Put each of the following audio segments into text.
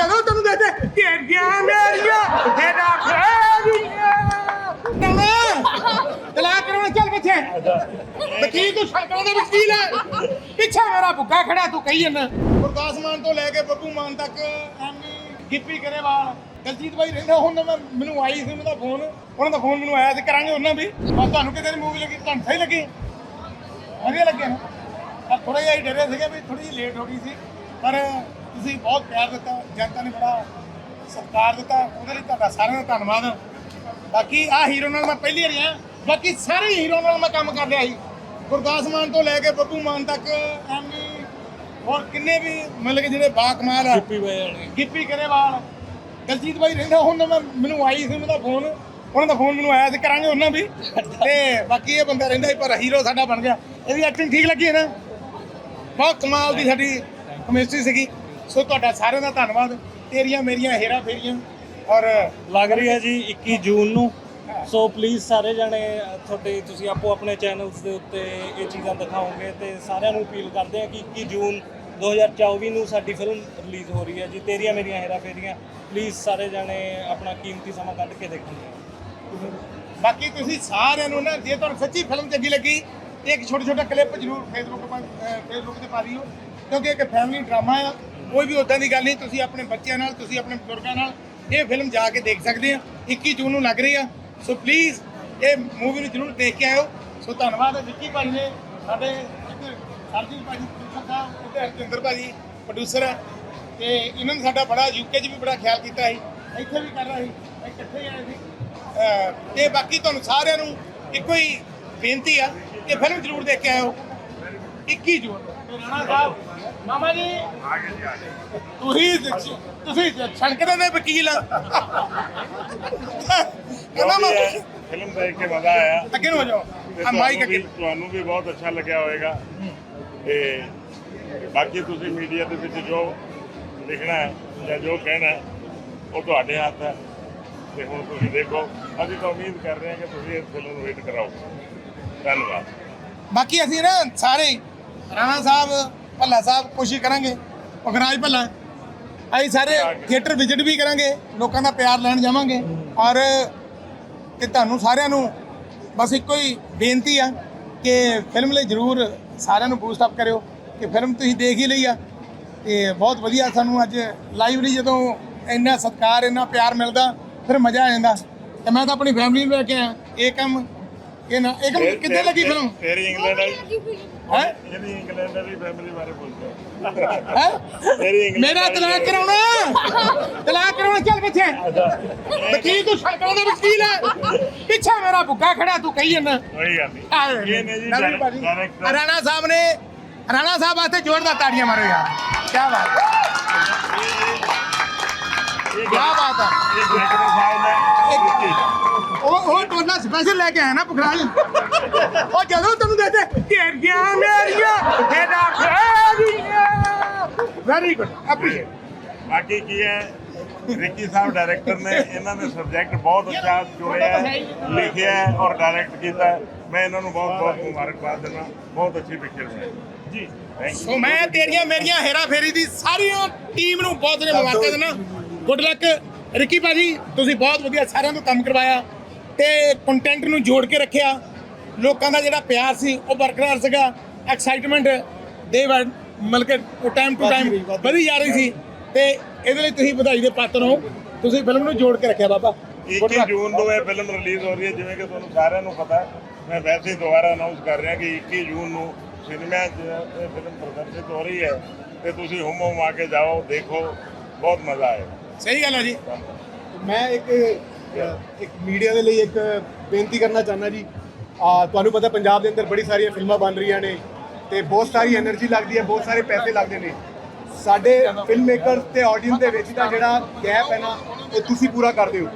ਜਦੋਂ ਤੈਨੂੰ ਦੇਖਦੇ ਢੇਰੀਆਂ ਮੇਰੀਆਂ ਤੇਰਾ ਫੇਰੀਆਂ ਤਲਾ ਕਰਾਉਣਾ ਚੱਲ ਪਿੱਛੇ। ਵਕੀਲ ਤੂੰ ਸ਼ੰਕਰਾਂ ਦੇ ਵਕੀਲ ਹੈ ਪਿੱਛੇ ਮੇਰਾ ਭੁੱਖਾ ਖੜਾ ਤੂੰ ਕਹੀ ਜਾਂਦਾ। ਗੁਰਦਾਸ ਮਾਨ ਤੋਂ ਲੈ ਕੇ ਬੱਬੂ ਮਾਨ ਤੱਕ ਐਮੀ ਗਿੱਪੀ ਗਰੇਵਾਲ। ਦਲਜੀਤ ਭਾਈ ਰਹਿੰਦਾ ਹੁਣ ਮੈਂ ਮੈਨੂੰ ਆਈ ਸੀ ਉਹਨਾਂ ਦਾ ਫੋਨ ਉਹਨਾਂ ਦਾ ਫੋਨ ਮੈਨੂੰ ਆਇਆ ਸੀ ਕਰਾਂਗੇ ਉਹਨਾਂ ਵੀ। ਬਸ ਤੁਹਾਨੂੰ ਕਿਤੇ ਦੀ ਮੂਵੀ ਲੱਗੀ ਤੁਹਾਨੂੰ ਸਹੀ ਲੱਗੀ? ਵਧੀਆ ਲੱਗਿਆ ਨਾ। ਪਰ ਥੋੜਾ ਜਿਹਾ ਹੀ ਡਰੇ ਸੀਗੇ ਵੀ ਥੋੜੀ ਜਿਹੀ ਲੇਟ ਹੋ ਗਈ ਸੀ। ਪਰ ਤੁਸੀਂ ਬਹੁਤ ਪਿਆਰ ਦਿੱਤਾ ਜਨਤਾ ਨੇ ਬੜਾ ਸਤਿਕਾਰ ਦਿੱਤਾ ਉਹਦੇ ਲਈ ਤੁਹਾਡਾ ਸਾਰਿਆਂ ਦਾ ਧੰਨਵਾਦ। ਬਾਕੀ ਆ ਹੀਰੋ ਨਾਲ ਮੈਂ ਪਹਿਲੀ ਵਾਰ ਬਾਕੀ ਸਾਰੇ ਹੀਰੋ ਨਾਲ ਮੈਂ ਕੰਮ ਕਰ ਲਿਆ ਸੀ ਗੁਰਦਾਸ ਮਾਨ ਤੋਂ ਲੈ ਕੇ ਬੱਬੂ ਮਾਨ ਤੱਕ ਐਮੀ ਹੋਰ ਕਿੰਨੇ ਵੀ ਮਤਲਬ ਕਿ ਜਿਹੜੇ ਬਾ ਕਮਾਲ ਆ ਗਿੱਪੀ ਗਿੱਪੀ ਗਰੇਵਾਲ ਦਲਜੀਤ ਭਾਈ ਰਹਿੰਦਾ ਹੁਣ ਮੈਂ ਮੈਨੂੰ ਆਈ ਸੀ ਉਹਨਾਂ ਦਾ ਫੋਨ। ਉਹਨਾਂ ਦਾ ਫੋਨ ਮੈਨੂੰ ਆਇਆ ਸੀ ਕਰਾਂਗੇ ਉਹਨਾਂ ਵੀ। ਤੇ ਬਾਕੀ ਇਹ ਬੰਦਾ ਰਹਿੰਦਾ ਸੀ ਪਰ ਹੀਰੋ ਸਾਡਾ ਬਣ ਗਿਆ। ਇਹਦੀ ਐਕਟਿੰਗ ਠੀਕ ਲੱਗੀ ਹੈ ਨਾ? ਬਹੁਤ ਕਮਾਲ ਦੀ ਸਾਡੀ ਕਮਿਸਟਰੀ ਸੀਗੀ। ਸੋ ਤੁਹਾਡਾ ਸਾਰਿਆਂ ਦਾ ਧੰਨਵਾਦ। ਤੇਰੀਆਂ ਮੇਰੀਆਂ ਹੇਰਾ ਫੇਰੀਆਂ। ਔਰ ਲੱਗ ਰਹੀ ਹੈ ਜੀ 21 ਜੂਨ ਨੂੰ। ਸੋ ਪਲੀਜ਼ ਸਾਰੇ ਜਣੇ ਤੁਹਾਡੇ ਤੁਸੀਂ ਆਪੋ ਆਪਣੇ ਚੈਨਲਸ ਦੇ ਉੱਤੇ ਇਹ ਚੀਜ਼ਾਂ ਦਿਖਾਓਗੇ ਤੇ ਸਾਰਿਆਂ ਨੂੰ ਅਪੀਲ ਕਰਦੇ ਆ ਕਿ 21 ਜੂਨ 2024 ਨੂੰ ਸਾਡੀ ਫਿਲਮ ਰਿਲੀਜ਼ ਹੋ ਰਹੀ ਹੈ ਜੀ। ਤੇਰੀਆਂ ਮੇਰੀਆਂ ਹੇਰਾ ਫੇਰੀਆਂ। ਪਲੀਜ਼ ਸਾਰੇ ਜਣੇ ਆਪਣਾ ਕੀਮਤੀ ਸਮਾਂ ਕੱਢ ਕੇ ਦੇਖਣ ਬਾਕੀ ਤੁਸੀਂ ਸਾਰਿਆਂ ਨੂੰ ਨਾ ਜੇ ਤੁਹਾਨੂੰ ਸੱਚੀ ਫਿਲਮ ਚੰਗੀ ਲੱਗੀ ਤੇ ਇੱਕ ਛੋਟਾ ਛੋਟਾ ਕਲਿੱਪ ਜ਼ਰੂਰ ਫੇਸਬੁੱਕ ਤੇ ਫੇਸਬੁੱਕ ਤੇ ਪਾ ਦਿਓ ਕਿਉਂਕਿ ਇੱਕ ਫੈਮਿਲੀ ਡਰਾਮਾ ਆ। ਕੋਈ ਵੀ ਉਦਾਂ ਦੀ ਗੱਲ ਨਹੀਂ, ਤੁਸੀਂ ਆਪਣੇ ਬੱਚਿਆਂ ਨਾਲ, ਤੁਸੀਂ ਆਪਣੇ ਬਜ਼ੁਰਗਾਂ ਨਾਲ ਇਹ ਫਿਲਮ ਜਾ ਕੇ ਦੇਖ ਸਕਦੇ ਆ। 21 ਜੂਨ ਨੂੰ ਲੱਗ ਰਹੀ ਆ। ਸੋ ਪਲੀਜ਼ ਇਹ ਮੂਵੀ ਨੂੰ ਜ਼ਰੂਰ ਦੇਖ ਕੇ ਆਇਓ। ਸੋ ਧੰਨਵਾਦ ਹੈ ਵਿੱਕੀ ਭਾਈ ਨੇ। ਸਾਡੇ ਇੱਕ ਸਰਜੀਤ ਭਾਜੀ ਪ੍ਰੋਡਿਊਸਰ ਸਾਹਿਬ ਹਰਜਿੰਦਰ ਭਾਜੀ ਪ੍ਰੋਡਿਊਸਰ ਹੈ ਤੇ ਇਹਨਾਂ ਨੇ ਸਾਡਾ ਬੜਾ ਯੂਕੇ 'ਚ ਵੀ ਬੜਾ ਖਿਆਲ ਕੀਤਾ ਸੀ। ਇੱਥੇ ਵੀ ਕਰ ਰਿਹਾ ਸੀ। ਅਸੀਂ ਇਕੱਠੇ ਆਏ ਸੀ। ਤੇ ਬਾਕੀ ਤੁਹਾਨੂੰ ਸਾਰਿਆਂ ਨੂੰ ਇੱਕੋ ਹੀ ਬੇਨਤੀ ਆ ਕਿ ਫਿਲਮ ਜ਼ਰੂਰ ਦੇਖ ਕੇ ਆਇਓ। 21 ਜੂਨ। ਰਾਣਾ ਸਾਹਿਬ ਮਾਮਾ ਜੀ। ਤੁਸੀਂ ਤੁਸੀਂ ਛਣਕਦੇ ਦੇ ਵਕੀਲ ਆ। ਕਹਿੰਦਾ ਜੋ ਵੀ ਹੈ, ਮੈਂ ਫਿਲਮ ਦੇਖ ਕੇ ਮਜ਼ਾ ਆਇਆ। ਅੱਗੇ ਨੂੰ ਹੋ ਜਾਓ। ਤੇ ਆ ਮਾਈਕ ਤੁਹਾਨੂੰ ਅੱਗੇ। ਵੀ ਤੁਹਾਨੂੰ ਵੀ ਬਹੁਤ ਅੱਛਾ ਲੱਗਿਆ ਹੋਵੇਗਾ। ਤੇ ਬਾਕੀ ਤੁਸੀਂ ਮੀਡੀਆ ਦੇ ਵਿੱਚ ਜੋ ਲਿਖਣਾ ਹੈ ਜਾਂ ਜੋ ਕਹਿਣਾ ਹੈ ਉਹ ਤੁਹਾਡੇ ਹੱਥ ਹੈ। ਤੇ ਹੁਣ ਤੁਸੀਂ ਦੇਖੋ ਅਸੀਂ ਤਾਂ ਉਮੀਦ ਕਰ ਰਹੇ ਹਾਂ ਕਿ ਤੁਸੀਂ ਇਸ ਫਿਲਮ ਨੂੰ ਹਿੱਟ ਕਰਾਓ। ਧੰਨਵਾਦ। ਬਾਕੀ ਅਸੀਂ ਨਾ ਸਾਰੇ ਰਾਣਾ ਸਾਹਿਬ ਭੱਲਾ ਸਾਹਿਬ ਕੋਸ਼ਿਸ਼ ਕਰਾਂਗੇ ਪਗਰਾਜ ਭੱਲਾ। ਅਸੀਂ ਸਾਰੇ ਥੀਏਟਰ ਵਿਜ਼ਿਟ ਵੀ ਕਰਾਂਗੇ, ਲੋਕਾਂ ਦਾ ਪਿਆਰ ਲੈਣ ਜਾਵਾਂਗੇ। ਔਰ ਤੇ ਤੁਹਾਨੂੰ ਸਾਰਿਆਂ ਨੂੰ ਬਸ ਇੱਕੋ ਹੀ ਬੇਨਤੀ ਆ ਕਿ ਫਿਲਮ ਲਈ ਜਰੂਰ ਸਾਰਿਆਂ ਨੂੰ ਬੂਸਟ ਅਪ ਕਰਿਓ, ਕਿ ਫਿਲਮ ਤੁਸੀਂ ਦੇਖ ਹੀ ਲਈ ਆ। ਤੇ ਬਹੁਤ ਵਧੀਆ ਸਾਨੂੰ ਅੱਜ ਲਾਈਵਲੀ ਜਦੋਂ ਇੰਨਾ ਸਤਿਕਾਰ, ਇੰਨਾ ਪਿਆਰ ਮਿਲਦਾ, ਫਿਰ ਮਜ਼ਾ ਆ ਜਾਂਦਾ। ਤੇ ਮੈਂ ਤਾਂ ਆਪਣੀ ਫੈਮਿਲੀ ਨੂੰ ਲੈ ਕੇ ਆਇਆ। ਇਹ ਕੰਮ ਇਹ ਨਾ ਇਹ ਕੰਮ ਕਿੱਥੇ ਲੱਗੀ ਫਿਲਮ? ਤੇਰੀ ਇੰਗਲੈਂਡ ਵਾਲੀ ਹੈ? ਇਹਦੀ ਇੰਗਲੈਂਡ ਵਾਲੀ ਫੈਮਿਲੀ ਬਾਰੇ ਪੁੱਛੋ। ਹੈ? ਤੇਰੀ ਇੰਗਲੈਂਡ ਮੇਰਾ ਤਲਾਕ ਕਰਾਉਣਾ। ਤਲਾਕ ਕਰਾਉਣਾ ਚੱਲ ਪਿੱਛੇ। ਵਕੀਲ ਤੂੰ ਸ਼ੰਕਰਾਂ ਦਾ ਵਕੀਲ ਹੈ ਪਿੱਛੇ ਮੇਰਾ ਭੁੱਖਾ ਖੜਾ ਤੂੰ ਕਹੀ ਜਾਂਦਾ। ਕੋਈ ਗੱਲ ਨਹੀਂ। ਇਹ ਨੇ ਜੀ ਨਵੀਂ ਭਾਜੀ। ਡਾਇਰੈਕਟਰ ਰਾਣਾ ਸਾਹਿਬ ਨੇ ਰਾਣਾ ਸਾਹਿਬ ਵਾਸਤੇ ਜ਼ੋਰਦਾਰ ਤਾੜੀਆਂ ਮਾਰੋ ਯਾਰ। ਕੀ ਬਾਤ ਹੈ। ਕੀ ਬਾਤ ਹੈ। ਇਹ ਡਾਇਰੈਕਟਰ ਸਾਹਿਬ ਨੇ ਉਹ ਟੋਨਾ ਸਪੈਸ਼ਲ ਲੈ ਕੇ ਆਇਆ ਨਾ ਪੁਖਰਾਜ। ਉਹ ਜਦੋਂ ਤੈਨੂੰ ਦੇਖਦੇ ਢੇਰੀਆਂ ਮੇਰੀਆਂ ਤੇਰਾ ਫੇਰੀਆਂ ਵੈਰੀ ਗੁੱਡ ਐਪਰੀਸ਼ੀਏਟ ਬਾਕੀ ਕੀ ਹੈ ਰਿੱਕੀ ਸਾਹਿਬ ਡਾਇਰੈਕਟਰ ਨੇ ਇਹਨਾਂ ਨੇ ਸਬਜੈਕਟ ਬਹੁਤ ਅੱਛਾ ਚੁਣਿਆ ਲਿਖਿਆ ਔਰ ਡਾਇਰੈਕਟ ਕੀਤਾ ਮੈਂ ਇਹਨਾਂ ਨੂੰ ਬਹੁਤ ਬਹੁਤ ਮੁਬਾਰਕਬਾਦ ਦਿੰਦਾ ਬਹੁਤ ਅੱਛੀ ਪਿਕਚਰ ਬਣਾਈ। ਜੀ। ਸੋ ਮੈਂ ਤੇਰੀਆਂ ਮੇਰੀਆਂ ਹੇਰਾ ਫੇਰੀ ਦੀ ਸਾਰੀਆਂ ਟੀਮ ਨੂੰ ਬਹੁਤ ਨੇ ਮੁਬਾਰਕਾਂ ਦਿੰਦਾ। ਗੁੱਡ ਲੱਕ ਰਿੱਕੀ ਭਾਜੀ ਤੁਸੀਂ ਬਹੁਤ ਵਧੀਆ ਸਾਰਿਆਂ ਤੋਂ ਕੰਮ ਕਰਵਾਇਆ। ਤੇ ਕੰਟੈਂਟ ਨੂੰ ਜੋੜ ਕੇ ਰੱਖਿਆ। ਲੋਕਾਂ ਦਾ ਜਿਹੜਾ ਪਿਆਰ ਸੀ ਉਹ ਬਰਕਰਾਰ ਸੀਗਾ। ਐਕਸਾਈਟਮੈਂਟ ਦੇ ਵਰ ਮਤਲਬ ਕਿ ਉਹ ਟਾਈਮ ਟੂ ਟਾਈਮ ਵਧੀ ਜਾ ਰਹੀ ਸੀ। ਤੇ ਇਹਦੇ ਲਈ ਤੁਸੀਂ ਵਧਾਈ ਦੇ ਪਾਤਰ ਹੋ। ਤੁਸੀਂ ਫਿਲਮ ਨੂੰ ਜੋੜ ਕੇ ਰੱਖਿਆ ਬਾਬਾ। Good 21 luck. ਜੂਨ ਨੂੰ ਇਹ ਫਿਲਮ ਰਿਲੀਜ਼ ਹੋ ਰਹੀ ਹੈ ਜਿਵੇਂ ਕਿ ਤੁਹਾਨੂੰ ਸਾਰਿਆਂ ਨੂੰ ਪਤਾ ਹੈ। ਮੈਂ ਵੈਸੇ ਦੁਬਾਰਾ ਅਨਾਉਂਸ ਕਰ ਰਿਹਾ ਕਿ 21 ਜੂਨ ਨੂੰ ਸਿਨੇਮਾ 'ਚ ਇਹ ਫਿਲਮ ਪ੍ਰਦਰਸ਼ਿਤ ਹੋ ਰਹੀ ਹੈ। ਤੇ ਤੁਸੀਂ ਹੁਮ ਹੁਮ ਆ ਕੇ ਜਾਓ ਦੇਖੋ। ਬਹੁਤ ਮਜ਼ਾ ਆਏਗਾ। ਸਹੀ ਗੱਲ ਹੈ ਜੀ। ਮੈਂ ਇੱਕ ਇੱਕ ਮੀਡੀਆ ਦੇ ਲਈ ਇੱਕ ਬੇਨਤੀ ਕਰਨਾ ਚਾਹੁੰਦਾ ਜੀ। ਤੁਹਾਨੂੰ ਪਤਾ ਪੰਜਾਬ ਦੇ ਅੰਦਰ ਬੜੀ ਸਾਰੀਆਂ ਫਿਲਮਾਂ ਬਣ ਰਹੀਆਂ ਨੇ ਤੇ ਬਹੁਤ ਸਾਰੀ એનર્ਜੀ ਲੱਗਦੀ ਹੈ, ਬਹੁਤ ਸਾਰੇ ਪੈਸੇ ਲੱਗਦੇ ਨੇ। ਸਾਡੇ ਫਿਲਮ ਮੇਕਰ ਤੇ ਆਡੀਅנס ਦੇ ਵਿੱਚ ਦਾ ਜਿਹੜਾ ਗੈਪ ਹੈ ਨਾ ਉਹ ਤੁਸੀਂ ਪੂਰਾ ਕਰ ਦਿਓ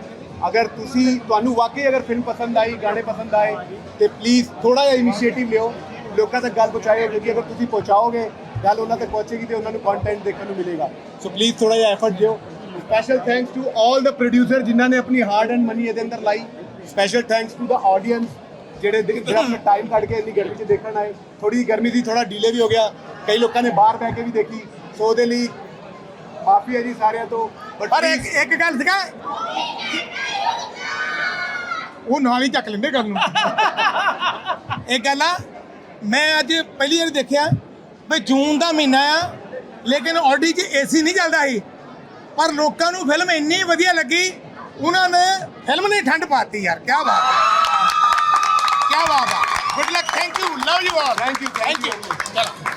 ਅਗਰ ਤੁਸੀਂ, ਤੁਹਾਨੂੰ ਵਾਕਈ ਅਗਰ ਫਿਲਮ ਪਸੰਦ ਆਈ, ਗਾਣੇ ਪਸੰਦ ਆਏ, ਤੇ ਪਲੀਜ਼ ਥੋੜਾ ਜਿਹਾ ਇਨੀਸ਼ੀਏਟਿਵ ਲਿਓ। ਲੋਕਾਂ ਤੱਕ ਗੱਲ ਪਹੁੰਚਾਓ ਕਿਉਂਕਿ ਅਗਰ ਤੁਸੀਂ ਪਹੁੰਚਾਓਗੇ, ਗੱਲ ਉਹਨਾਂ ਤੱਕ ਪਹੁੰਚੇਗੀ ਤੇ ਉਹਨਾਂ ਨੂੰ ਕੰਟੈਂਟ ਦੇਖਣ ਨੂੰ ਮਿਲੇਗਾ। ਸੋ ਪਲੀਜ਼ ਥੋੜਾ ਜਿਹਾ ਐਫਰਟ ਦਿਓ। Special thanks to all the producer ਜਿਨ੍ਹਾਂ ਨੇ ਆਪਣੀ ਹਾਰਡ ਐਂਡ ਮਨੀ ਇਹਦੇ ਅੰਦਰ ਲਾਈ special thanks to the audience ਜਿਹੜੇ ਜਿਹੜਾ ਟਾਈਮ ਕੱਢ ਕੇ ਇੰਨੀ ਗਰਮੀ 'ਚ ਦੇਖਣ ਆਏ ਥੋੜੀ ਗਰਮੀ ਦੀ ਥੋੜਾ ਡੀਲੇ ਵੀ ਹੋ ਗਿਆ ਕਈ ਲੋਕਾਂ ਨੇ ਬਾਹਰ ਬੈ ਕੇ ਵੀ ਦੇਖੀ ਸੋ ਉਹਦੇ ਲਈ ਮਾਫੀ ਹੈ ਜੀ ਸਾਰਿਆਂ ਤੋਂ ਪਰ ਇੱਕ ਇੱਕ ਗੱਲ ਸੀਗਾ ਉਹ ਨਾ ਵੀ ਚੱਕ ਲੈਂਦੇ ਗੱਲ ਨੂੰ। ਇੱਕ ਗੱਲ ਆ ਮੈਂ ਅੱਜ ਪਹਿਲੀ ਵਾਰ ਦੇਖਿਆ ਵੀ ਜੂਨ ਦਾ ਮਹੀਨਾ ਆ ਲੇਕਿਨ ਆਡੀ 'ਚ ਏਸੀ ਨਹੀਂ ਚੱਲਦਾ ਸੀ। ਪਰ ਲੋਕਾਂ ਨੂੰ ਫਿਲਮ ਇੰਨੀ ਵਧੀਆ ਲੱਗੀ ਉਹਨਾਂ ਨੇ ਫਿਲਮ ਨੇ ਠੰਡ ਪਾਤੀ ਯਾਰ ਕੀ ਬਾਤ ਹੈ। ਕੀ ਬਾਤ ਹੈ। Good luck thank you love you all you, thank thank you